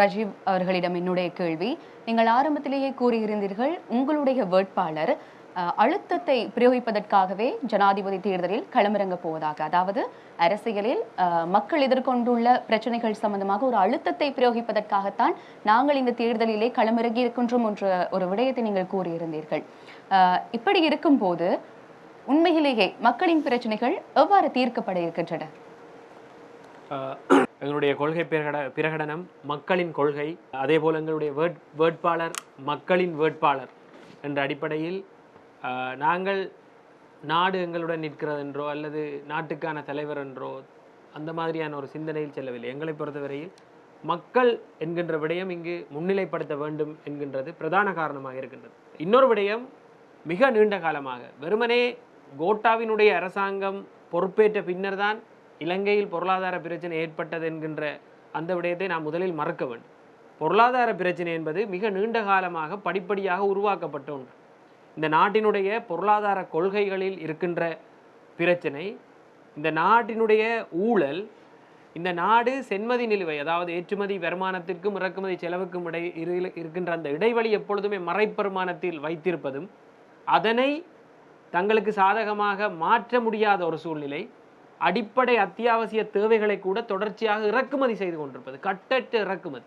ரஜீவ் அவர்களிடம் என்னுடைய கேள்வி. நீங்கள் ஆரம்பத்திலேயே கூறியிருந்தீர்கள் உங்களுடைய வேட்பாளர் அழுத்தத்தை பிரயோகிப்பதற்காகவே ஜனாதிபதி தேர்தலில் களமிறங்க போவதாக அதாவது அரசியலில் மக்கள் எதிர்கொண்டுள்ள பிரச்சனைகள் சம்பந்தமாக ஒரு அழுத்தத்தை பிரயோகிப்பதற்காகத்தான் நாங்கள் இந்த தேர்தலிலே களமிறங்கி இருக்கின்றோம் என்ற ஒரு விடயத்தை நீங்கள் கூறியிருந்தீர்கள். இப்படி இருக்கும்போது உண்மையிலேயே மக்களின் பிரச்சனைகள் எவ்வாறு தீர்க்கப்பட இருக்கின்றன? எங்களுடைய கொள்கை பிரகட பிரகடனம் மக்களின் கொள்கை அதே போல் எங்களுடைய வேட் வேட்பாளர் மக்களின் வேட்பாளர் என்ற அடிப்படையில் நாங்கள் நாடு எங்களுடன் நிற்கிறது என்றோ அல்லது நாட்டுக்கான தலைவர் என்றோ அந்த மாதிரியான ஒரு சிந்தனையில் செல்லவில்லை. எங்களை பொறுத்தவரையில் மக்கள் என்கின்ற விடயம் இங்கு முன்னிலைப்படுத்த வேண்டும் என்கின்றது பிரதான காரணமாக இருக்கின்றது. இன்னொரு விடயம் மிக நீண்ட காலமாக வெறுமனே கோட்டாவினுடைய அரசாங்கம் பொறுப்பேற்ற பின்னர்தான் இலங்கையில் பொருளாதார பிரச்சனை ஏற்பட்டது என்கின்ற அந்த விடயத்தை நாம் முதலில் மறக்க வேண்டும். பொருளாதார பிரச்சனை என்பது மிக நீண்ட காலமாக படிப்படியாக உருவாக்கப்பட்ட ஒன்று இந்த நாட்டினுடைய பொருளாதார கொள்கைகளில் இருக்கின்ற பிரச்சனை இந்த நாட்டினுடைய ஊழல் இந்த நாடு சென்மதி நிலுவை அதாவது ஏற்றுமதி வருமானத்திற்கும் இறக்குமதி செலவுக்கும் இடை இருக்கின்ற அந்த இடைவெளி எப்பொழுதுமே மறைப்பெருமானத்தில் வைத்திருப்பதும் அதனை தங்களுக்கு சாதகமாக மாற்ற முடியாத ஒரு சூழ்நிலை அடிப்படை அத்தியாவசிய தேவைகளை கூட தொடர்ச்சியாக இறக்குமதி செய்து கொண்டிருப்பது கட்டற்ற இறக்குமதி.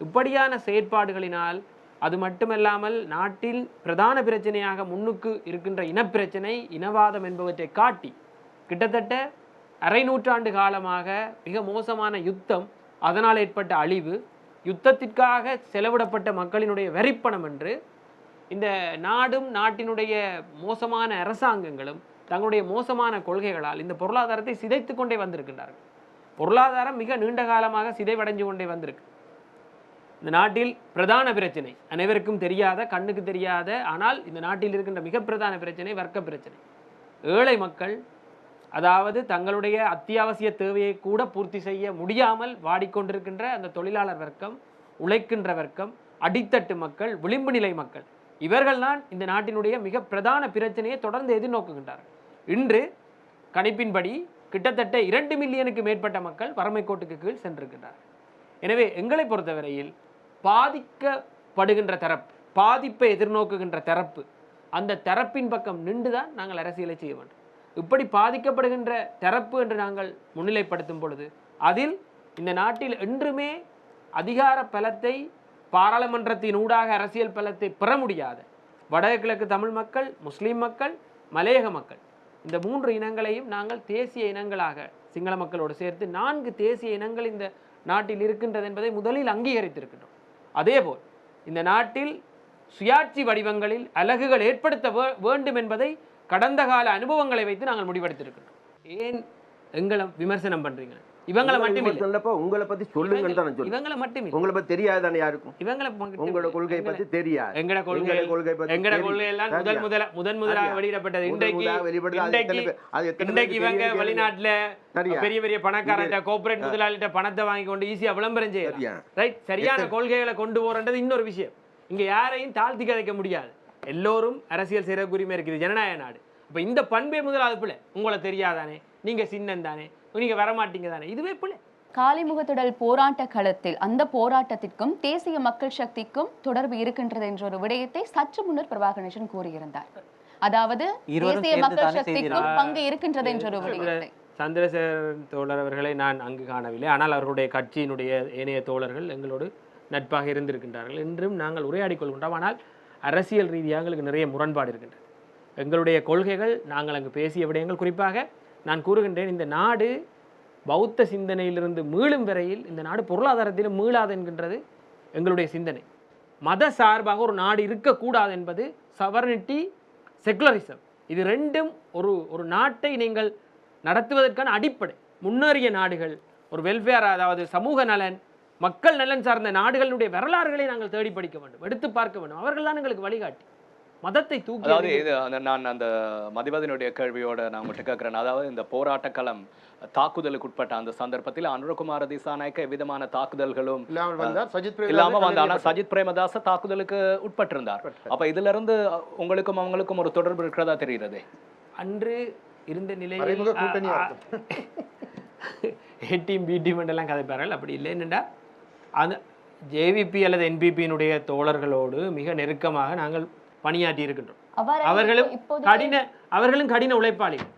இப்படியான செயற்பாடுகளினால் அது மட்டுமல்லாமல் நாட்டில் பிரதான பிரச்சனையாக முன்னுக்கு இருக்கின்ற இனப்பிரச்சனை இனவாதம் என்பவற்றை காட்டி கிட்டத்தட்ட அரை நூற்றாண்டு காலமாக மிக மோசமான யுத்தம் அதனால் ஏற்பட்ட அழிவு யுத்தத்திற்காக செலவிடப்பட்ட மக்களினுடைய வரிப்பணம் என்று இந்த நாடும் நாட்டினுடைய மோசமான அரசாங்கங்களும் தங்களுடைய மோசமான கொள்கைகளால் இந்த பொருளாதாரத்தை சிதைத்து கொண்டே வந்திருக்கின்றார்கள். பொருளாதாரம் மிக நீண்ட காலமாக சிதைவடைஞ்சு கொண்டே வந்திருக்கு. இந்த நாட்டில் பிரதான பிரச்சனை அனைவருக்கும் தெரியாத கண்ணுக்கு தெரியாத ஆனால் இந்த நாட்டில் இருக்கின்ற மிக பிரதான பிரச்சனை வர்க்க பிரச்சனை. ஏழை மக்கள் அதாவது தங்களுடைய அத்தியாவசிய தேவையை கூட பூர்த்தி செய்ய முடியாமல் வாடிக்கொண்டிருக்கின்ற அந்த தொழிலாளர் வர்க்கம் உழைக்கின்ற வர்க்கம் அடித்தட்டு மக்கள் விளிம்பு நிலை மக்கள் இவர்கள்தான் இந்த நாட்டினுடைய மிக பிரதான பிரச்சனையை தொடர்ந்து எதிர்நோக்குகின்றார்கள். இன்று கணிப்பின்படி கிட்டத்தட்ட இரண்டு மில்லியனுக்கு மேற்பட்ட மக்கள் வறுமை கோட்டுக்கு கீழ் சென்றிருக்கின்றார்கள் எனவே எங்களை பொறுத்தவரையில் பாதிக்கப்படுகின்ற தரப்பு பாதிப்பை எதிர்நோக்குகின்ற தரப்பு அந்த தரப்பின் பக்கம் நின்றுதான் நாங்கள் அரசியலை செய்ய வேண்டும். இப்படி பாதிக்கப்படுகின்ற தரப்பு என்று நாங்கள் முன்னிலைப்படுத்தும் பொழுது அதில் இந்த நாட்டில் என்றுமே அதிகார பலத்தை பாராளுமன்றத்தின் ஊடாக அரசியல் பலத்தை பெற முடியாத வடகிழக்கு தமிழ் மக்கள் முஸ்லீம் மக்கள் மலையக மக்கள் இந்த மூன்று இனங்களையும் நாங்கள் தேசிய இனங்களாக சிங்கள மக்களோடு சேர்த்து நான்கு தேசிய இனங்கள் இந்த நாட்டில் இருக்கின்றது என்பதை முதலில் அங்கீகரித்திருக்கின்றோம். அதேபோல் இந்த நாட்டில் சுயாட்சி வடிவங்களில் அலகுகள் ஏற்படுத்த வே- வேண்டும் என்பதை கடந்த கால அனுபவங்களை வைத்து நாங்கள் முடிவெடுத்திருக்கின்றோம். ஏன் எங்களை விமர்சனம் பண்ணுறீங்க இவங்களை மட்டும் சொல்லப்போ உங்களை பத்தி சொல்லுங்கன்னு தான் சொல்லுவேன் இவங்களை மட்டும் உங்களை பத்தி தெரியாதானே யாருக்கும்? இவங்களை உங்களோட. கொள்கை பத்தி தெரியாது. எங்கட கொள்கை கொள்கை பத்தி எங்கட. கொள்கை எல்லாம் முதல்? முதல முதன் முதலாக? வெளியிடப்பட்டது. இன்றைக்கு வெளிப்படுது. அது இன்றைக்கு இவங்க வெளிநாட்டுல? பெரிய பெரிய பணக்காரர்கிட்ட கோஆபரேட் முதலாளிகிட்ட பணத்தை வாங்கி கொண்டு ஈஸியா விளம்பரம் செய்யலாம்? ரைட் சரியான கொள்கைகளை கொண்டு போறன்றது இன்னொரு விஷயம். இங்க யாரையும் தாழ்த்தி கதைக்க முடியாது. எல்லோரும் அரசியல் செய்யறதுக்கு உரிமை இருக்குது. ஜனநாயக நாடு. அப்ப இந்த பண்பே முதலாவது பிள்ளை உங்களை தெரியாதானே? நீங்க சின்னம் தானே? நீங்க வரமாட்டீங்க தானே? இதுவே பிள்ளை காலிமுகத்திடல் போராட்ட களத்தில் அந்த போராட்டத்திற்கும் தேசிய மக்கள் சக்திக்கும் தொடர்பு இருக்கின்றது என்ற ஒரு விடயத்தை சற்று முன்னர் பிரபாகரன் கூறியிருந்தார். அதாவது தேசிய மக்கள் சக்திக்கும். பங்கு இருக்கின்றது என்ற ஒரு விடயத்தை. சந்திரசேகரன் தோழர் அவர்களை நான் அங்கு காணவில்லை. ஆனால் அவர்களுடைய கட்சியினுடைய ஏனைய தோழர்கள் எங்களோடு நட்பாக இருந்திருக்கின்றார்கள். இன்றும் நாங்கள் உரையாடிக் கொள்கின்றோம். ஆனால் அரசியல் ரீதியாக எங்களுக்கு நிறைய முரண்பாடு இருக்கின்றது. எங்களுடைய கொள்கைகள் நாங்கள் அங்கு பேசிய விடயங்கள் குறிப்பாக நான் கூறுகின்றேன் இந்த நாடு பௌத்த சிந்தனையிலிருந்து மீளும் வரையில் இந்த நாடு பொருளாதாரத்திலும் மீளாது என்கின்றது எங்களுடைய சிந்தனை. மத சார்பாக ஒரு நாடு இருக்கக்கூடாது என்பது சவர்னிட்டி செக்குலரிசம் இது ரெண்டும் ஒரு ஒரு நாட்டை நீங்கள் நடத்துவதற்கான அடிப்படை. முன்னேறிய நாடுகள் ஒரு வெல்ஃபேர் அதாவது சமூக நலன் மக்கள் நலன் சார்ந்த நாடுகளுடைய வரலாறுகளை நாங்கள் தேடி படிக்க வேண்டும் எடுத்து பார்க்க வேண்டும். அவர்கள் தான் எங்களுக்கு வழிகாட்டி. மதத்தை தூக்கி அதாவது இது நான் அந்த மதிவதனுடைய கேள்வியோட நான் உங்கள்கிட்ட கேட்குறேன். அதாவது இந்த போராட்ட களம் தாக்குதலுக்கு உட்பட்ட அந்த சந்தர்ப்பத்தில் அனுரகுமார திசாநாயக்க எவ்விதமான தாக்குதல்களும் இல்லாமல் வந்தார். சஜித் இல்லாம வந்து ஆனா பிரேமதாச சஜித் பிரேமதாச தாக்குதலுக்கு உட்பட்டிருந்தார். அப்ப இதுல இருந்து உங்களுக்கும் அவங்களுக்கும் ஒரு தொடர்பு இருக்கிறதா தெரிகிறது? அன்று இருந்த நிலையில் ஏ டீம் பி டீம் எல்லாம் கதைப்பார்கள். அப்படி இல்லை என்னண்டா அந்த ஜேவிபி அல்லது என்பிபியினுடைய தோழர்களோடு மிக நெருக்கமாக நாங்கள் பணியாற்றி இருக்கின்றோம் அவர்களும் கடின அவர்களும் கடின உழைப்பாளிகள்.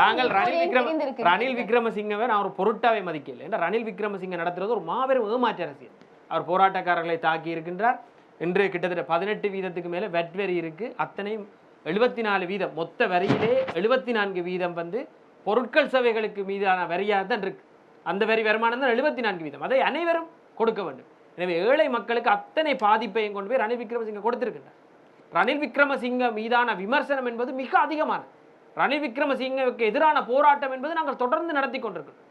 நாங்கள் ரணில் விக்ரம. ரணில் விக்ரமசிங்கவை நான் ஒரு பொருட்டாவே மதிக்கல ஏன்னா ரணில் விக்ரமசிங்க நடத்துறது ஒரு மாபெரும் ஏமாற்று அரசியல். அவர் போராட்டக்காரர்களை தாக்கி இருக்கின்றார். இன்று கிட்டத்தட்ட பதினெட்டு வீதத்துக்கு மேல வெட் வரி இருக்கு. அத்தனையும் எழுபத்தி நாலு வீதம். மொத்த வரியிலே எழுபத்தி நான்கு வீதம் வந்து பொருட்கள் சேவைகளுக்கு மீதான வரியாக தான் இருக்கு. அந்த வரி வருமானம் தான் எழுபத்தி நான்கு வீதம். அதை அனைவரும் கொடுக்க வேண்டும். எனவே ஏழை மக்களுக்கு அத்தனை பாதிப்பையும் கொண்டு போய் ரணில் விக்ரமசிங்க கொடுத்திருக்கின்றார். ரணில் விக்ரமசிங்க மீதான விமர்சனம் என்பது மிக அதிகமானது. ரணில் விக்ரமசிங்கவுக்கு எதிரான போராட்டம் என்பது நாங்கள் தொடர்ந்து நடத்தி கொண்டிருக்கிறோம்.